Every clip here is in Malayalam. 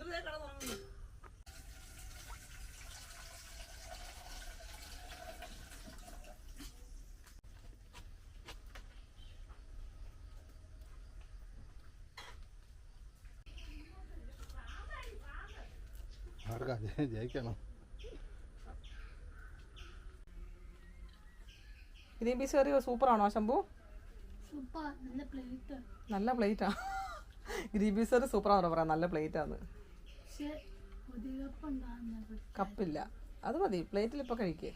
എന്നിട്ട് ജയ- ജയിക്കണം? ഗ്രീൻ പീസ് കറി സൂപ്പറാണോ ശംഭു? സൂപ്പർ. നല്ല പ്ലേറ്റ് നല്ല പ്ലേറ്റാ ഗ്രീൻ പീസ് കറി സൂപ്പറാണോ പറയാം? നല്ല പ്ലേറ്റാന്ന് കപ്പില്ല. അത് മതി. പ്ലേറ്റിൽ ഇപ്പൊ കഴിക്കേ.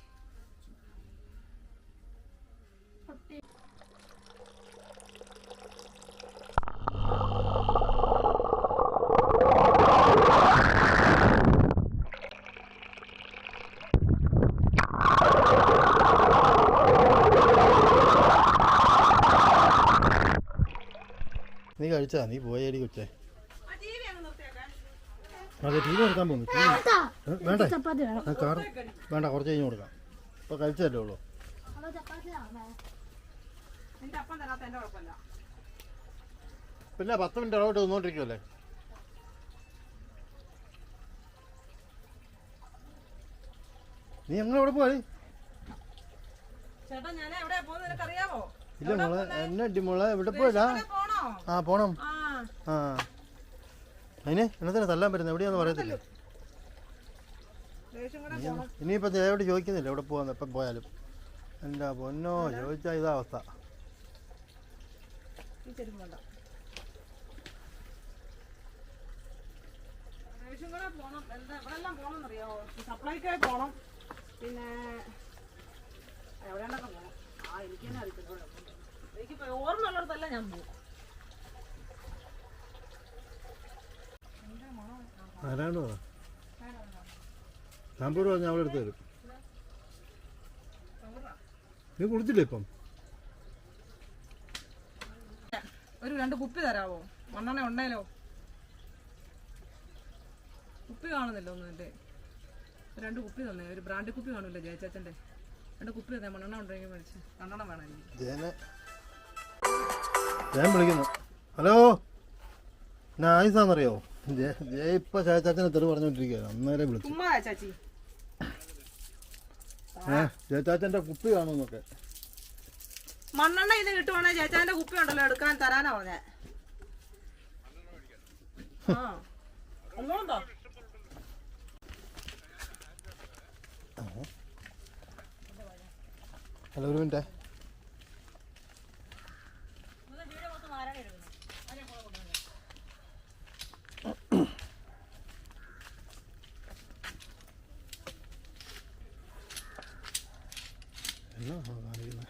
നീ കഴിച്ചാ നീ പോയേടി കൊച്ചേ. അതെ ടി കൊടുക്കാൻ പോകുന്നു ടി വേണ്ടേ. കാർ വേണ്ട? കുറച്ച് കഴിഞ്ഞ് കൊടുക്കാം. ഇപ്പൊ കഴിച്ചല്ലേ ഉള്ളൂ. പിന്നെ പത്ത് മിനിറ്റ് ഇടവിട്ട് നിന്നോണ്ടിരിക്കുമല്ലേ നീ എങ്ങനെ എവിടെ പോയി? ഇല്ല മോളെ എന്നെ അടി മോളെ എവിടെ പോയില്ല പോണോ? ആ പോണം. ആ. ആ. അതിന് എന്നത്തിന് തല്ലാൻ പറ്റുന്നത്? എവിടെയാന്ന് പറയത്തില്ല? ഇനിയിപ്പോൾ ദേവോട് ചോദിക്കുന്നില്ല എവിടെ പോകാന്ന് എപ്പം പോയാലും. എന്റെ പൊന്നോ? ചോദിച്ചാൽ ഇതാ അവസ്ഥ. എന്താ പിന്നെ ഇപ്പൊ ഓർമ്മ ഉള്ളിടത്തല്ല ഞാൻ പോകും ആരാണ്ട് നമ്പർ പറഞ്ഞാൽ അവളെ എടുത്ത് തരും. നീ കൊടുത്തില്ലേ ഇപ്പം? ഒരു രണ്ട് കുപ്പി തരാവോ? മണ്ണെണ്ണ ഉണ്ടേലോ? കുപ്പി കാണുന്നില്ല ഒന്നും എന്റെ. രണ്ട് കുപ്പി തന്നെ. ഒരു ബ്രാൻഡ് കുപ്പി കാണില്ല ജയച്ചാച്ചന്റെ. രണ്ട് കുപ്പി തന്നെ. മണ്ണെണ്ണ ഉണ്ടെങ്കിൽ മേടിച്ച്. മണ്ണെണ്ണ വേണം എനിക്ക് ഞാൻ വിളിക്കുന്നു. ഹലോ? ഞാൻ ആയിസാന്നറിയോ? ജയ ജയ ഇപ്പൊ ചേച്ചാച്ചനെ തെറി പറഞ്ഞോണ്ടിരിക്കുകയാണ്. അന്നേരം വിളിച്ചു. ചുമ്മാ ചാച്ചി. ഏ ചേച്ചാച്ചന്റെ കുപ്പി കാണുമെന്നൊക്കെ. മണ്ണെണ്ണ ഇത് കിട്ടുവാണെങ്കിൽ ചേച്ചാന്റെ കുപ്പി ഉണ്ടല്ലോ എടുക്കാൻ തരാനാ പറഞ്ഞേ. ആ ഒന്നുകൊണ്ടോ ഹലോ ഒരു മിനിറ്റേ. എന്നാ കാണിക്കുന്നത്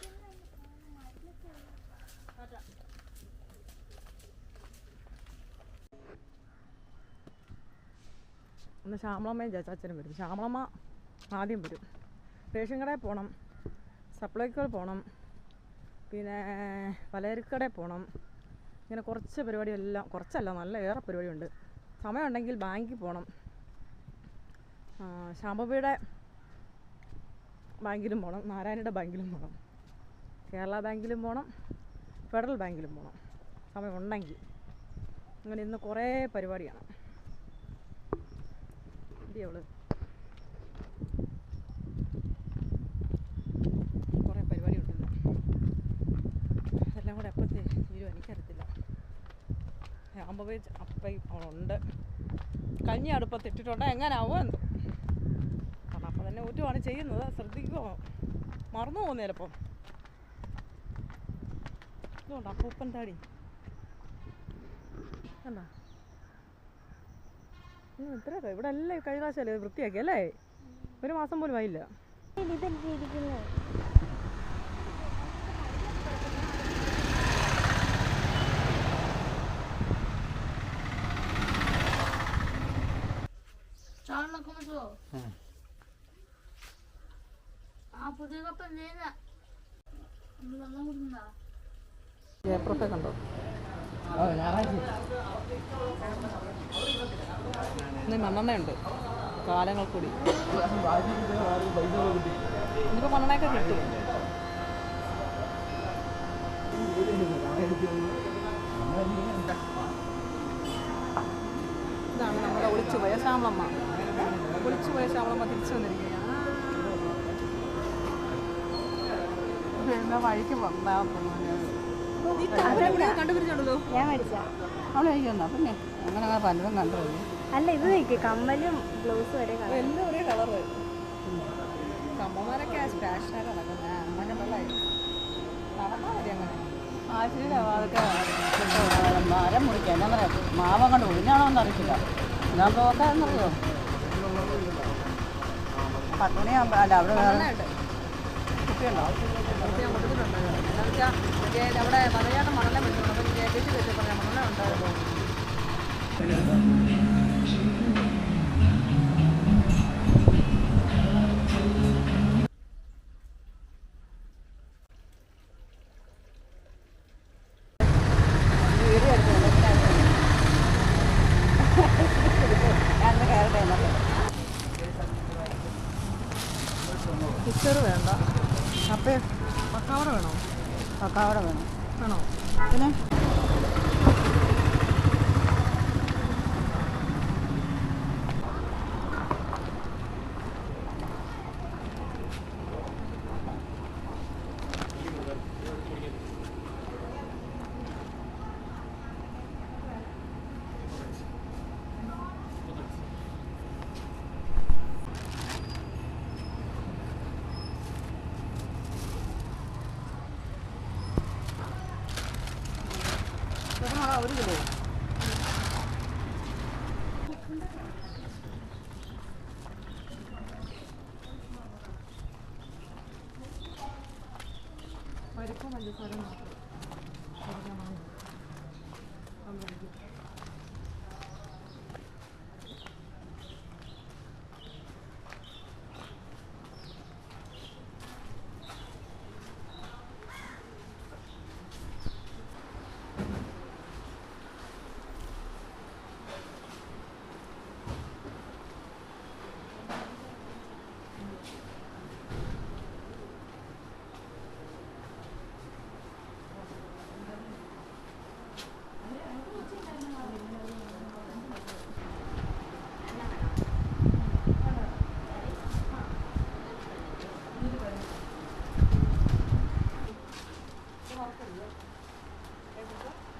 ഒന്ന് ശ്യാമളമ്മയും ചേച്ചാച്ചനും വരും. ശ്യാമളമ്മ ആദ്യം വരും. റേഷൻ കടയിൽ പോകണം സപ്ലൈക്കൾ പോകണം പിന്നെ പലചരക്കടയിൽ പോകണം ഇങ്ങനെ കുറച്ച് പരിപാടിയെല്ലാം കുറച്ചല്ല നല്ല ഏറെ പരിപാടിയുണ്ട്. സമയമുണ്ടെങ്കിൽ ബാങ്കിൽ പോകണം ശാമ്പവിയുടെ ബാങ്കിലും പോകണം നാരായണയുടെ ബാങ്കിലും പോകണം കേരള ബാങ്കിലും പോകണം ഫെഡറൽ ബാങ്കിലും പോകണം സമയമുണ്ടെങ്കിൽ. അങ്ങനെ ഇന്ന് കുറേ പരിപാടിയാണ്. എന്തിയാ അവൾ? കുറേ പരിപാടി ഉണ്ടല്ലോ എല്ലാം കൂടെ എപ്പോഴത്തെ തീരും എനിക്കറിയത്തില്ല. ആകുമ്പോൾ അപ്പയും അവളുണ്ട്. കഞ്ഞി അടുപ്പത്ത് ഇട്ടിട്ടുണ്ട്? എങ്ങനാവോ എന്തോ. തന്നെ ഊറ്റുവാണ് ചെയ്യുന്നത്. ശ്രദ്ധിക്കുമോ മറന്നു പോകുന്നു ചിലപ്പം. ഇതുകൊണ്ട് അപ്പൂപ്പൻ താടി. എന്താ ഇത്ര ഇവിടെ എല്ലാം കഴിഞ്ഞ പ്രാവശ്യമല്ലേ ഇത് വൃത്തിയാക്കി അല്ലേ? ഒരു മാസം പോലും ആയില്ല. ചാണകം ജയപ്രഭ കണ്ടോ? ഇന്ന് മണ്ണെണ്ണയുണ്ട്. കാലങ്ങൾ കൂടി. ഇനിയിപ്പോൾ മണ്ണെണ്ണയൊക്കെ കിട്ടും. ഇതാണ് നമ്മുടെ ഒളിച്ചു പോയ ശ്യാമളമ്മ ഒളിച്ചു പോയ ശ്യാമളമ്മ തിരിച്ചു വന്നിരിക്കുകയാണ് എന്നാ വഴിക്ക് വന്നാ ഞാൻ മേടിച്ച. അവളെ പിന്നെ അങ്ങനെ അങ്ങനെ പലതും കണ്ടു അല്ല ഇത് നോക്കി കമ്മലും ബ്ലൗസും വരെ കളർ എല്ലാം ഒരേ കളർ കമ്മമാരൊക്കെ ഫാഷനായിട്ട് നടക്കുന്നത് അങ്ങനെ നടന്നാൽ മതി അങ്ങനെ. ആശുപത്രി അതൊക്കെ മരം മുറിക്കാൻ? എന്നാ പറയാം മാവം കണ്ട് ഒഴിഞ്ഞാണോ ഞാൻ നോക്കാന്നറിയോ പത്ത് മണിയാകുമ്പോൾ അല്ല അവിടെ വേറെ നന്നായിട്ട് കുപ്പിയുണ്ടോ ഞാൻ കൊടുത്തിട്ടുണ്ട് എന്താണെന്ന് വെച്ചാൽ മറ്റേ അവിടെ മലയാളം മണലെ വെച്ചു അപ്പം ചേച്ചി വെച്ച് പറഞ്ഞ മണല ഉണ്ടായിരുന്നു വീഡിയോ എടുത്തു ഞാൻ കയറട്ടെ എന്നൊക്കെ പിക്ചർ വേണ്ട അപ്പേ പക്കാവട വേണോ പക്കാവട വേണം വേണോ പിന്നെ ഒരു 해볼까?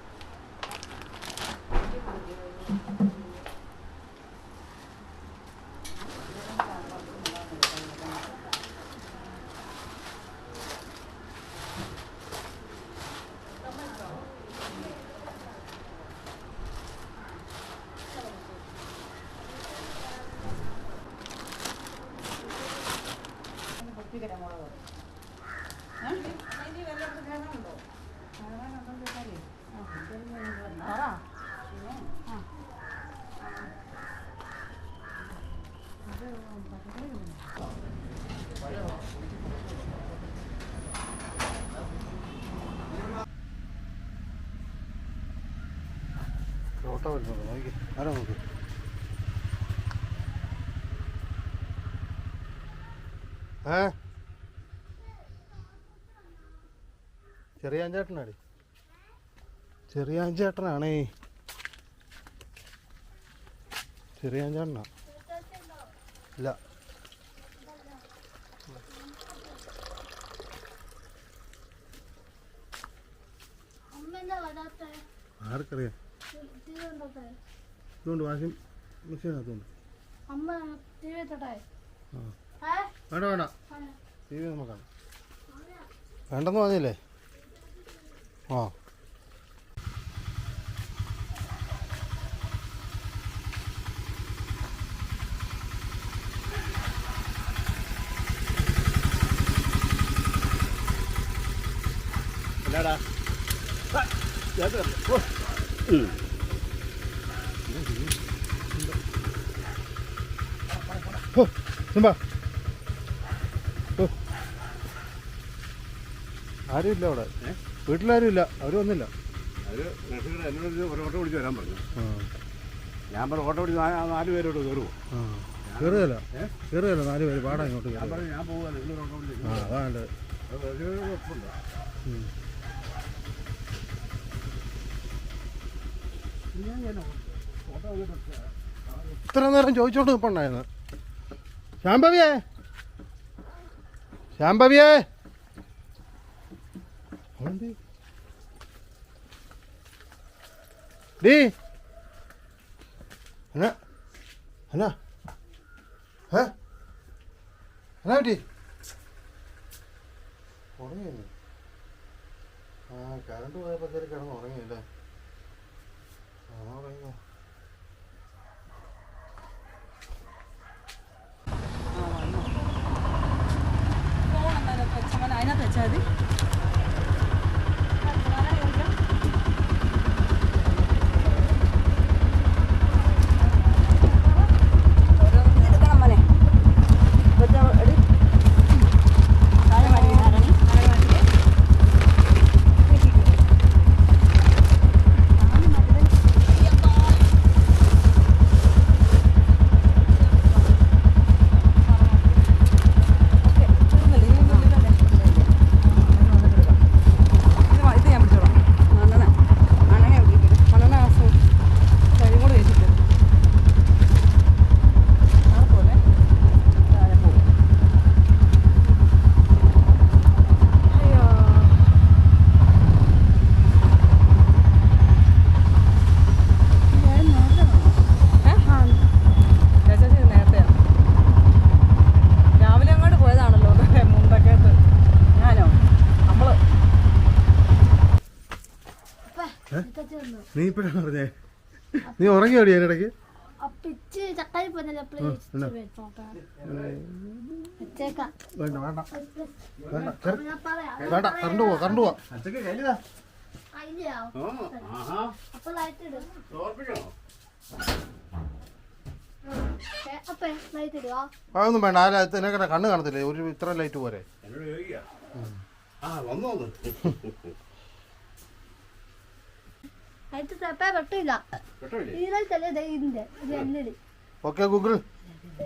ഓട്ടോ വരുന്നുണ്ട് നോക്കി. ആരാ നോക്ക്. ഏ? ചെറിയ അഞ്ചേട്ടനാടി. ചെറിയ അഞ്ചേട്ടനാണേ. ചെറിയ അഞ്ചേട്ടനാ. ഇല്ല. ആർക്കറിയാം. ഇതുകൊണ്ട് വാഷിംഗ് മെഷീനകത്തുണ്ട്. അമ്മ ടി വി ഏ? വേണ്ട വേണ്ട. ടി വി നമുക്ക് കാണാം. വേണ്ടെന്ന് പറഞ്ഞില്ലേ? ആ. എന്നാടാ ആരുമില്ല അവിടെ. വീട്ടിലാരും ഇല്ല അവർ വന്നില്ല. അവർ രക്ഷകർ എന്നോട് ഒരു ഓട്ടോ വിളിച്ച് വരാൻ പറഞ്ഞു. ഞാൻ പറഞ്ഞു ഓട്ടോ വിളിച്ച് നാ- നാല് പേരോട് കയറുമോ കയറുകയല്ല. കയറുകയല്ല. നാല് പേര് പാടാ ഇങ്ങോട്ട് ഞാൻ കയറുക. പറഞ്ഞു ഞാൻ പോകാൻ നിങ്ങൾ ഓട്ടോ പിടിച്ച് ആ അത് രക്ഷകരുടെ ഒപ്പമുണ്ട് ഉം. ഞാൻ ഞാൻ ഓട്ടോ വന്നിട്ട് ഇത്ര നേരം ചോദിച്ചോണ്ട് നിൽപ്പണ്ടായിരുന്നു ശാംഭവിയേ? ശാംഭവിയേ? ഡീ. ആ കറണ്ട് പോയപ്പോൾ കയറി ആ ഉറങ്ങിയോ അതിനകത്ത് വെച്ചാൽ മതി എടുക്കണം മോനെ കൊച്ചു എടി താഴെ മാറ്റി വീണാരണി താഴെ മാറ്റി ഇത് ഞാൻ പിടിച്ചോളാം മണ്ണെണ്ണ മണ്ണെണ്ണ ഒഴിക്കണം മണ്ണെണ്ണ ആവശ്യം കഴിയും കൂടെ വെച്ചിട്ട് ആ പോലെ താഴെ പോകും അയ്യോ ചേച്ചി നേരത്തെയാണ് രാവിലെ അങ്ങോട്ട് പോയതാണല്ലോ മുണ്ടക്കത്ത് ഞാനോ നമ്മൾ ഇതൊക്കെ വന്നു നീ ഇപ്പോഴാണ് പറഞ്ഞേ നീ ഉറങ്ങി ഓടി ഇടയ്ക്ക് വേണ്ട വേണ്ട. വേണ്ട കറണ്ട് പോവാ കറണ്ട് പോവാ അതൊന്നും വേണ്ട. ആ ലൈറ്റ് എന്നെ കണ്ണ് കാണത്തില്ലേ? ഒരു ഇത്ര ലൈറ്റ് പോരെ. ആ വന്നോ ലൈറ്റ് തപ്പേ വെട്ടില്ല ഈ ദേ ഇതിന്റെ ഒരു L E D okay Google.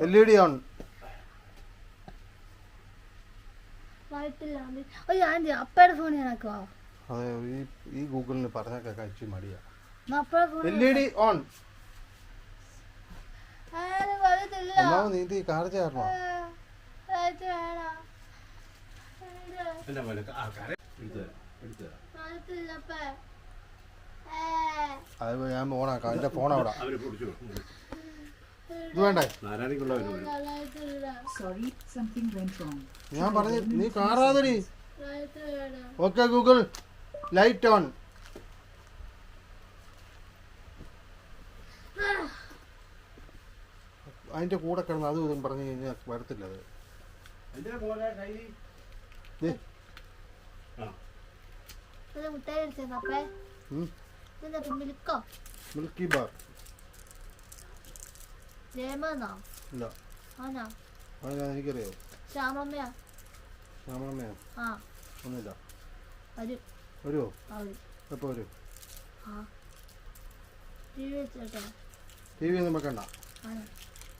L E D on. ഇല്ലാണ്ട് ഓ ഞാൻ ചെയ്യാം അപ്പയുടെ ഫോൺ ഞാൻ അതെ ഈ ഈ ഗൂഗിളിന് പറഞ്ഞൊക്കെ കഴിച്ചു മടിയാ. L E D on. നീന്തി കാർ ചേർന്നോ? എടുത്തു എടുത്തു തരാം ലൈറ്റ് ഇല്ല അപ്പേ അത് ഞാൻ ഓണാക്കാം. എന്റെ ഫോൺ അവിടെ. ഇത് വേണ്ടേ? ഞാൻ പറഞ്ഞു നീ വേണം ഓക്കെ ഗൂഗിൾ ലൈറ്റ് ഓൺ അതിന്റെ കൂടെ കിടന്ന് അതും ഇതും പറഞ്ഞു കഴിഞ്ഞാൽ വരത്തില്ല അത്. മുട്ടായി മിൽക്കോ മിൽക്കി ബാർ ജയമന്നോ ഇല്ല അത് ഞാൻ എനിക്കറിയോ ശ്യാമമ്മയാ ശ്യാമളമ്മയോ ആ ഒന്നുമില്ല വരും വരുമോ എപ്പോൾ വരും ആ ടി വി വെച്ചോട്ടെ ടി വി ഒന്നും വെക്കണ്ട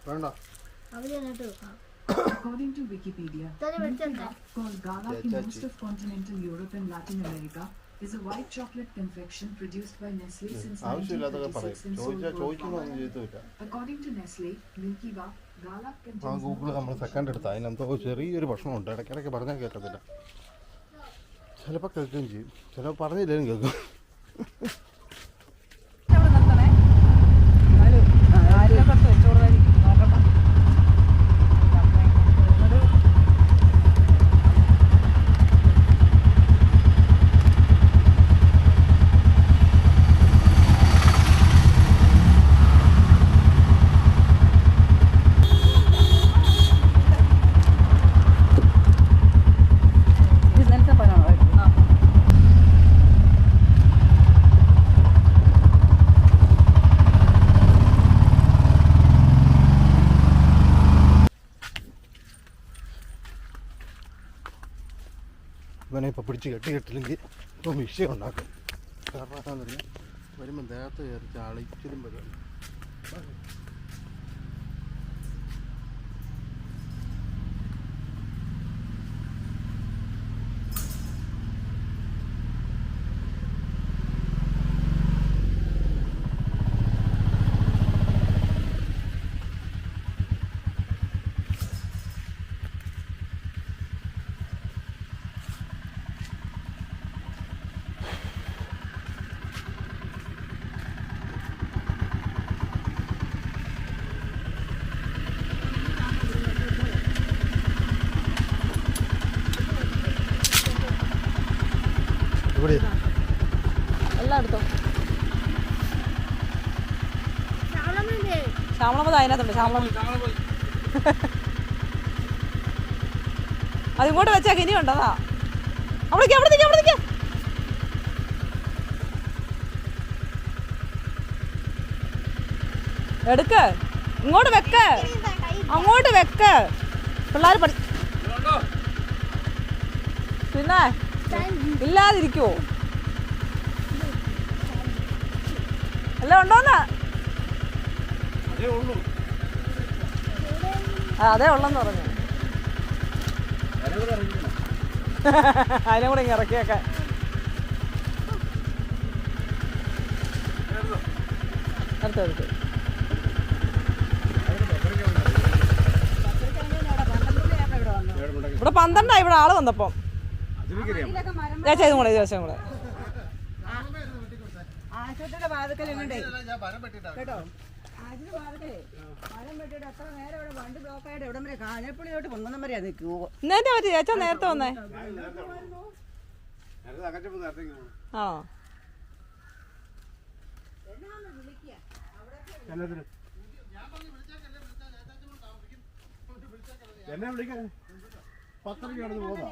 വേണ്ട അവർ എന്നിട്ട് വെക്കാം According to Wikipedia, called Gala in most of continental Europe and Latin America, is a white chocolate confection produced by Nestle since ആവശ്യമില്ലാത്തൊക്കെ പറയും. 1936 and sold ചോദിച്ചാൽ ചോദിക്കുന്നൊന്നും worldwide. ചെയ്തില്ല According to Nestle, Milky Bar, Gala ആ ഗൂഗിൾ നമ്മൾ സെക്കൻഡ് എടുത്താൽ അതിനെന്തോ ചെറിയൊരു പ്രശ്നമുണ്ട്. ഇടയ്ക്കിടയ്ക്ക് പറഞ്ഞാൽ കേൾക്കത്തില്ല. ചിലപ്പോൾ കേൾക്കുകയും ചെയ്യും. ചിലപ്പോൾ പറഞ്ഞില്ലെങ്കിലും കേൾക്കും അവിടെ നിർത്തണേ എന്നാലും ആയിരക്കത്ത് വെച്ചോളായിരിക്കും നോക്കട്ടെ എന്നിട്ട് ഇത് ഇന്നലത്തെ പഴമാണോ ആ ഇവനെ ഇപ്പോൾ പിടിച്ച് കെട്ടി കെട്ടില്ലെങ്കിൽ ഇപ്പോൾ വിഷയം ഉണ്ടാക്കും കാരണം എന്താണെന്നറിയാം വരുമ്പോൾ ദേഹത്ത് കയറി ചാളിക്കലും വരും ഇവിടെ എല്ലാം എടുത്തോ ശ്യാമളമ്മ ദാ അതിനകത്തുണ്ട് ശ്യാമളം അതിങ്ങോട്ട് വെച്ചേക്ക് ഇനി ഉണ്ടതാ അവിടേക്ക് അവിടെ നിൽക്കാം അവിടെ നിൽക്കാം എടുക്ക്. ഇങ്ങോട്ട് വെക്ക്. അങ്ങോട്ട് വെക്ക്. പിള്ളേർ പഠി പിന്നെ ഇല്ലാതിരിക്കുവോ? എല്ലാം ഉണ്ടോന്ന്? അതേ ഉള്ളെന്ന് പറഞ്ഞു. അതിനെ കൂടെ ഇങ്ങനെ ഇറക്കിയൊക്കെ. എടുത്തു അടുത്ത് ഇവിടെ പന്ത്രണ്ടായി ഇവിടെ ആൾ വന്നപ്പം. ഞാൻ ചെയ്തും കൂടെ ദിവസം കൂടെ. ആശുപത്രിയുടെ വാതിക്കൽ കേട്ടോ? ആശുപത്രി വാതിക്കലേ മരം വെട്ടിയിട്ട് എത്ര നേരം ഇവിടെ വണ്ടി ബ്ലോക്കായിട്ട് എവിടെ വരെ കാഞ്ഞപ്പള്ളി തൊട്ട് പൊങ്ങുന്ന വരെയാ നിൽക്കുവോ? ഇന്നേന്റെ പറ്റി ചേച്ചാ നേരത്തെ വന്നേ. ആണോ എന്നെ വിളിക്കാൻ? പത്തരയ്ക്ക് നടന്ന് പോകാം.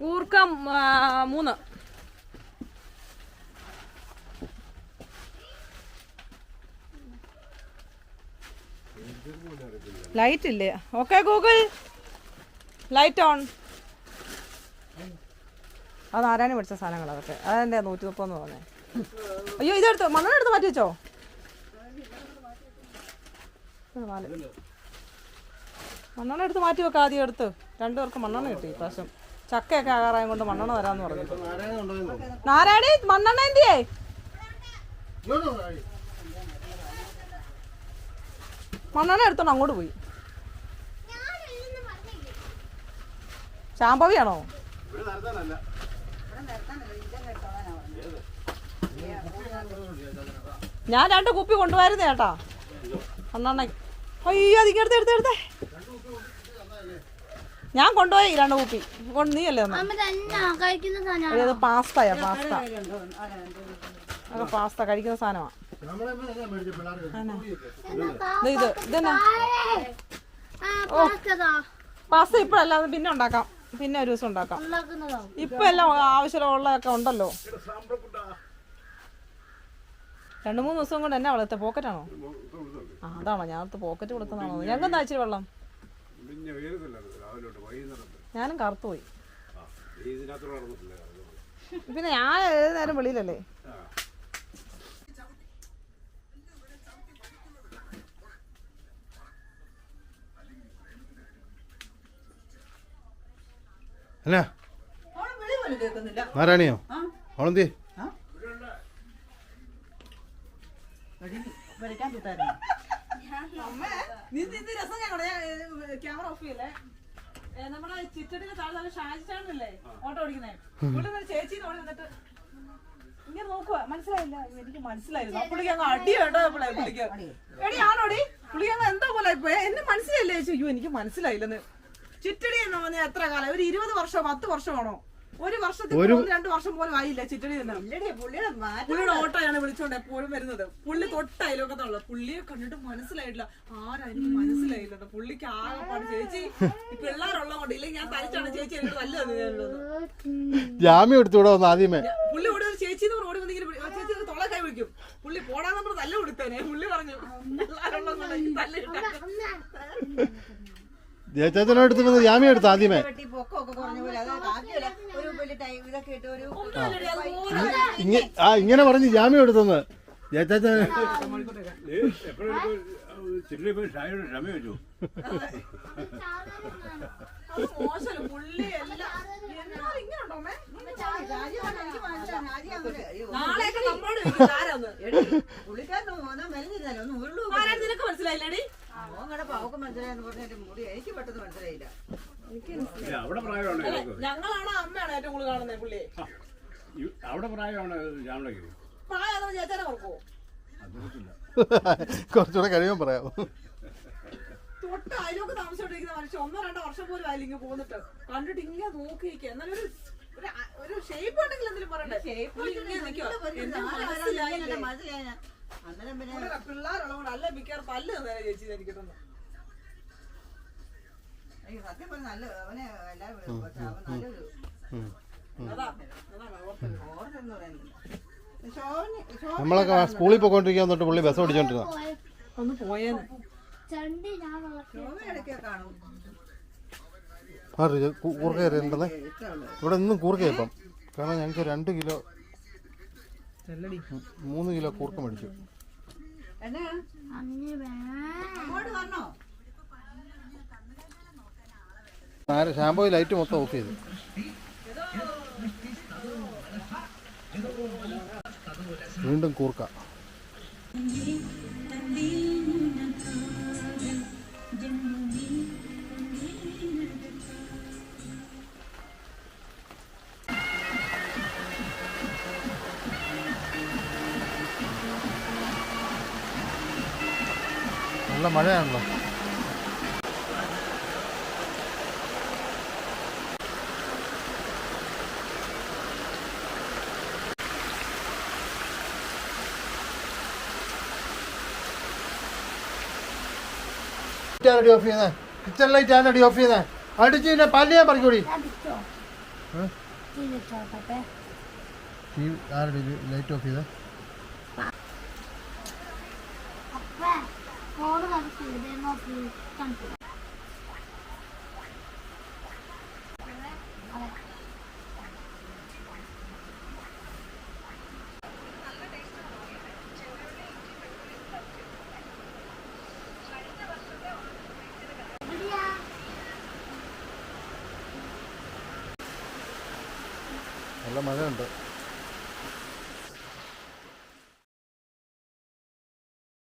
കൂർക്കം മൂന്ന്. ലൈറ്റ് ഇല്ലേ? ഓക്കെ ഗൂഗിൾ ലൈറ്റ് ഓൺ അത് ആരാനും പഠിച്ച സാധനങ്ങൾ അതൊക്കെ? അതെന്താ നൂറ്റി മുപ്പതെന്ന് പറഞ്ഞേ? അയ്യോ ഇതെടുത്ത്. മണ്ണെണ്ണ എടുത്ത് മാറ്റി വെച്ചോ. മണ്ണെണ്ണ എടുത്ത് മാറ്റി വെക്കാം ആദ്യം എടുത്ത്. രണ്ടുപേർക്ക് മണ്ണെണ്ണ കിട്ടി ഇപ്രാവശ്യം ചക്കയൊക്കെ ആകാറായം കൊണ്ട് മണ്ണെണ്ണ തരാന്ന് പറഞ്ഞു. നാരായണി മണ്ണെണ്ണ എന്തിയേ? മണ്ണെണ്ണ എടുത്തോണ്ട് അങ്ങോട്ട് പോയി. ശാമ്പവിയാണോ ഞാൻ രണ്ട് കുപ്പി കൊണ്ടുപോയിരുന്നേ ചേട്ടാ. മണ്ണെണ്ണ. അയ്യോ അതിക്ക് എടുത്തെടുത്തേ എടുത്ത് എടുത്തേ. ഞാൻ കൊണ്ടുപോയി രണ്ട് കുപ്പി. കൊണ്ട് നീ അല്ലേ അത് പാസ്തയാ പാസ്ത. പാസ്ത കഴിക്കുന്ന സാധനമാണ് ഇത് ഇത് ഇതെന്നാ? പാസ്ത ഇപ്പഴല്ല പിന്നെ ഉണ്ടാക്കാം. പിന്നെ ഒരു ദിവസം ഉണ്ടാക്കാം. ഇപ്പൊ എല്ലാം ആവശ്യമുള്ളതൊക്കെ ഉണ്ടല്ലോ. രണ്ടു മൂന്ന് ദിവസം കൊണ്ട് എന്നാ വളർത്ത പോക്കറ്റാണോ? ആ അതാണോ ഞാൻ പോക്കറ്റ് കൊടുക്കുന്നതാണോ ഞങ്ങൾക്ക് എന്താ ഇച്ചിരി വെള്ളം? ഞാനും കറുത്തു പോയി. ഇതിനകത്തോട് നടന്നിട്ടില്ല. പിന്നെ ഞാൻ ഏത് നേരം വെളിയിലല്ലേ? അല്ല. നാരായണിയോ? അവളെന്തേ രസം ഞങ്ങളുടെ ക്യാമറ ഓഫ് ചെയ്യല്ലേ? നമ്മുടെ താഴെ ഓട്ടോ ഓടിക്കുന്നേ. ഇവിടെ ചേച്ചി ഇങ്ങനെ നോക്കുക മനസ്സിലായില്ല. എനിക്ക് മനസ്സിലായില്ല. പുള്ളിക്ക് അങ്ങ് അടി കേട്ടോ പുള്ളി പുള്ളിക്ക്. എടി ആണോടി പുള്ളിക്ക് അങ്ങ് എന്തോ പോലെ? ഇപ്പൊ എന്നെ മനസ്സിലായില്ലേ എനിക്ക് മനസ്സിലായില്ലെന്ന്. ചിറ്റടി എന്ന് പറഞ്ഞാൽ എത്ര കാലം? ഒരു ഇരുപത് വർഷം പത്ത് വർഷമാണോ? ഒരു വർഷത്തിൽ രണ്ട് വർഷം പോലും ആയില്ല ചിറ്റടി ഇല്ലടി പുള്ളിയുടെ ഓട്ടോയാണ് വിളിച്ചോണ്ട് എപ്പോഴും വരുന്നത്. പുള്ളി തൊട്ട് അയലോക്കത്തുള്ള. പുള്ളിയെ കണ്ടിട്ട് മനസ്സിലായിട്ടില്ല. ആരാ മനസ്സിലായില്ല. പുള്ളിക്ക് ആകെപ്പാട് പാട് ചേച്ചി ഈ പിള്ളേരുള്ള കൊണ്ട് ഇല്ലെങ്കിൽ ഞാൻ തനിച്ചാണ് ചേച്ചി എനിക്ക് വല്ലത് ജാമ്യം എടുത്തുകൂടെ ആദ്യമേ. പുള്ളി ഇവിടെ ഒരു ചേച്ചി എന്ന് പറഞ്ഞ് ഓടി വന്നിങ്ങനെ ചേച്ചി തൊള്ള കൈ വിളിക്കും പുള്ളി പോടാൻ നമ്മൾ തല്ല കൊടുത്തേനെ. പുള്ളി പറഞ്ഞു തല്ല് ജാമ്യം എടുത്തു ആദ്യമേ? വെട്ടി പൊക്കമൊക്കെ കുറഞ്ഞ പോലെ അത് ആ. ഇങ്ങനെ പറഞ്ഞ് ജാമ്യം എടുത്തെന്ന്. നിനക്ക് മനസ്സിലായില്ലടി മോങ്ങടെ പാവക്ക് മനസ്സിലായെന്ന് പറഞ്ഞിട്ട് മുടി എനിക്ക് പെട്ടെന്ന് മനസ്സിലായില്ല. ഇല്ല, അവിടെ പ്രായമാണ് ഇതൊക്കെ. ഞങ്ങളാണോ അമ്മയാണോ ഏറ്റവും കൂടുതൽ കാണുന്നത് പുള്ളിയെ അവിടെ പ്രായമാണ് പ്രായം ചേച്ചനെ കുറച്ചുകൂടെ കഴിയുമ്പോൾ പറയാം. തൊട്ട് അതിലൊക്കെ താമസിച്ചോണ്ടിരിക്കുന്ന മനുഷ്യൻ ഒന്നോ രണ്ടോ വർഷം പോലും ആയില്ല ഇങ്ങനെ പോന്നിട്ട്. കണ്ടിട്ട് ഇങ്ങനെ നോക്കിയിരിക്കുക എന്നാലും ഒരു ഒരു ഷേപ്പ് ഉണ്ടെങ്കിൽ എന്തെങ്കിലും പറയണ്ടേ? പിള്ളേരുള്ളതുകൊണ്ട് അല്ല മിക്കവാറും പല്ല് ചേച്ചി എനിക്ക് തന്നെ അയ്യോ, സത്യം പറഞ്ഞ നല്ല അവനെ പക്ഷെ അവൻ നല്ലൊരു പറയുന്നില്ല നമ്മളൊക്കെ സ്കൂളിൽ പോയിക്കൊണ്ടിരിക്കാൻ തൊട്ട് പുള്ളി ബസ് ഓടിച്ചോണ്ടിരുന്ന ഒന്ന് കൂർക്ക ഇഷ്ടമുള്ളത് ഇവിടെ ഇന്നും കൂർക്ക ഇപ്പം. കാരണം ഞങ്ങൾക്ക് രണ്ട് കിലോ മൂന്ന് കിലോ കൂർക്ക മേടിച്ചു. എന്നാ? ആര് ഷാമ്പോ ലൈറ്റ് മൊത്തം ഓഫ് ചെയ്തു. വീണ്ടും കൂർക്ക. നല്ല മഴയാണല്ലോ. ലൈറ്റ് ഓഫ് ചെയ്യുന്നത് കിച്ചൺ ലൈറ്റ് ആരടി ഓഫ് ചെയ്യുന്നത് അടിച്ച് പിന്നെ പല്ല് ഞാൻ പറിക്കൂടി ടി ആരടി ലൈറ്റ് ഓഫ് ചെയ്തത് ഫോൺ നോക്കി